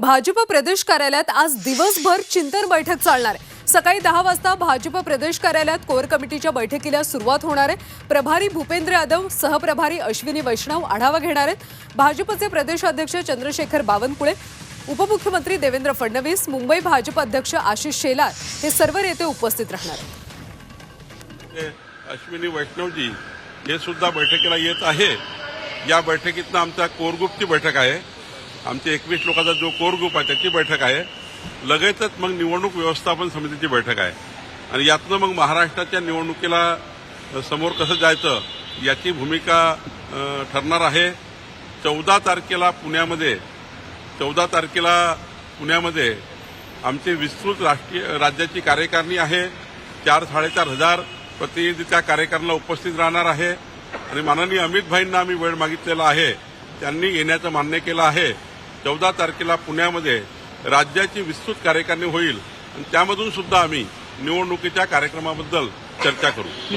भाजप प्रदेश कार्यालयात आज दिवसभर चिंतन बैठक चालणार आहे. सकाळी दहा वाजता भाजप प्रदेश कार्यालयात कोर कमिटीच्या बैठकीला सुरुवात होणार आहे. प्रभारी भूपेंद्र यादव सहप्रभारी अश्विनी वैष्णव आढावा घेणार आहेत. भाजपचे प्रदेशाध्यक्ष चंद्रशेखर बावनकुळे उपमुख्यमंत्री देवेंद्र फडणवीस मुंबई भाजप अध्यक्ष आशिष शेलार हे सर्व नेते उपस्थित राहणार आहेत. अश्विनी वैष्णवजी हे सुद्धा बैठकीला येत आहे. या बैठकीतनं आमचा कोरगुप्ती बैठक आहे. आमच्या एकवीस लोकांचा जो कोर ग्रुप आहे त्याची बैठक आहे. लगेचच मग निवडणूक व्यवस्थापन समितीची बैठक आहे. आणि यातनं मग महाराष्ट्राच्या निवडणुकीला समोर कसं जायचं याची भूमिका ठरणार आहे. चौदा तारखेला पुण्यामध्ये चौदा तारखेला पुण्यामध्ये आमची विस्तृत राष्ट्रीय राज्याची कार्यकारिणी आहे. चार साडेचार हजार प्रतिनिधी त्या कार्यकारिणीला उपस्थित राहणार आहे. आणि माननीय अमित भाईंना आम्ही वेळ मागितलेला आहे. त्यांनी येण्याचं मान्य केलं आहे. चौदा तारखेला पुण्यामध्ये राज्याची विस्तृत कार्यकारिणी होईल. आणि त्यामधून सुद्धा आम्ही निवडणुकीच्या कार्यक्रमाबद्दल चर्चा करू.